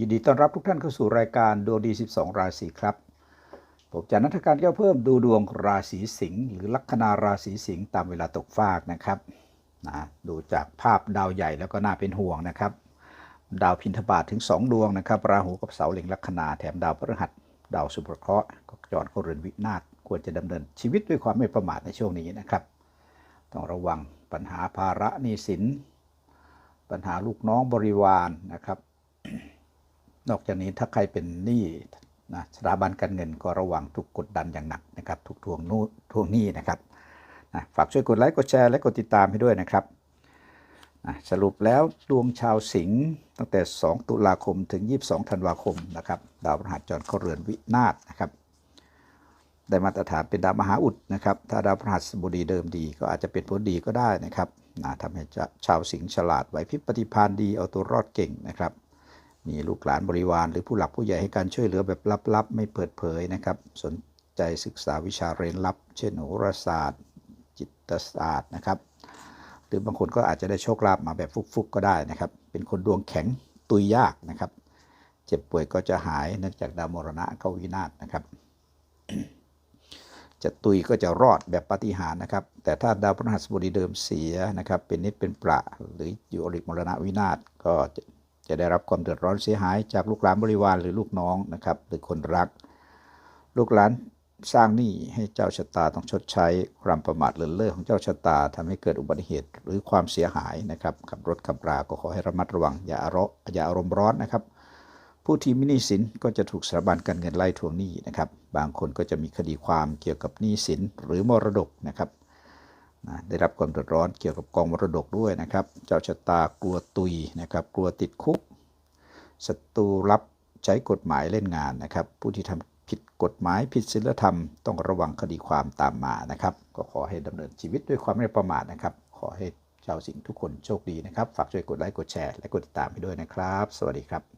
ยินดีต้อนรับทุกท่านเข้าสู่รายการดวงดี 12 ราศีครับ ผมจะนักการแก้วเพิ่มดูดวงราศีสิงห์หรือลัคนาราศีสิงห์ตามเวลาตกฟากนะครับนะดูจากภาพดาวใหญ่แล้วก็น่าเป็นห่วงนะครับ ดาวพินทบาทถึง 2 ดวงนะครับราหูกับเสาเล็งลัคนาแถมดาวพฤหัส ดาวสุภเคราะห์ก็จรเข้าเรือนวินาศควรจะดำเนินชีวิตด้วยความไม่ประมาทในช่วงนี้นะครับ ต้องระวังปัญหาภาระหนี้สินปัญหาลูกน้องบริวารนะครับ นอกจากนี้ถ้าใครเป็นหนี้นะสถาบันการเงินก็ระวังถูกกดดันอย่างหนักนะครับถูกทวงนู้ทวงหนี้นะครับนะฝากช่วยกดไลค์กดแชร์และกดติดตามให้ด้วยนะครับนะสรุปแล้วดวงชาวสิงห์ตั้งแต่ 2 ตุลาคมถึง 22 ธันวาคมนะครับดาวพฤหัสจรเข้าเรือนวินาศนะครับได้มาตรฐานเป็นดาวมหาอุดนะครับ ถ้าดาวพฤหัสบดีเดิมดี ก็อาจจะเป็นผลดีก็ได้นะครับนะทำให้ชาวสิงห์ฉลาดไหวพริบปฏิภาณดีเอาตัวรอดเก่งนะครับ มีลูกหลานบริวาร หรือผู้หลักผู้ใหญ่ให้การช่วยเหลือแบบลับๆ ไม่เปิดเผยนะครับ สนใจศึกษาวิชาเร้นลับ เช่นโหราศาสตร์ จิตศาสตร์นะครับ หรือบางคนก็อาจจะได้โชคลาภมาแบบฟุกๆก็ได้นะครับ เป็นคนดวงแข็งตุยยากนะครับ เจ็บป่วยก็จะหายเนื่องจากดาวมรณะเข้าวินาศนะครับ จะตุยก็จะรอดแบบปาฏิหาริย์นะครับ แต่ถ้าดาวพฤหัสบดีเดิมเสียนะครับ เป็นนิดเป็นประหรืออยู่อริมรณะวินาศก็ จะได้รับความเดือดร้อนเสียหายจากลูกหลานบริวารหรือลูกน้องนะครับหรือคนรัก ลูกหลานสร้างหนี้ให้เจ้าชะตาต้องชดใช้ความประมาทเลินเล่อของเจ้าชะตาทำให้เกิดอุบัติเหตุหรือความเสียหายนะครับขับรถขับรา ก็ขอให้ระมัดระวังอย่าอารมณ์อย่าอารมณ์ร้อนนะครับ ผู้ที่มีหนี้สินก็จะถูกสถาบันการเงินไล่ทวงหนี้นะครับ บางคนก็จะมีคดีความเกี่ยวกับหนี้สินหรือมรดกนะครับ นะได้รับความเดือดร้อนเกี่ยวกับกองมรดกด้วยนะครับ เจ้าชะตากลัวตุยนะครับ กลัวติดคุกศัตรูรับใช้กฎหมายเล่นงานนะครับ ผู้ที่ทำผิดกฎหมายผิดศีลธรรม ต้องระวังคดีความตามมานะครับ ก็ขอให้ดำเนินชีวิตด้วยความไม่ประมาทนะครับ ขอให้ชาวสิงห์ทุกคนโชคดีนะครับ ฝากช่วยกดไลค์กดแชร์และกดติดตามให้ด้วยนะครับ สวัสดีครับ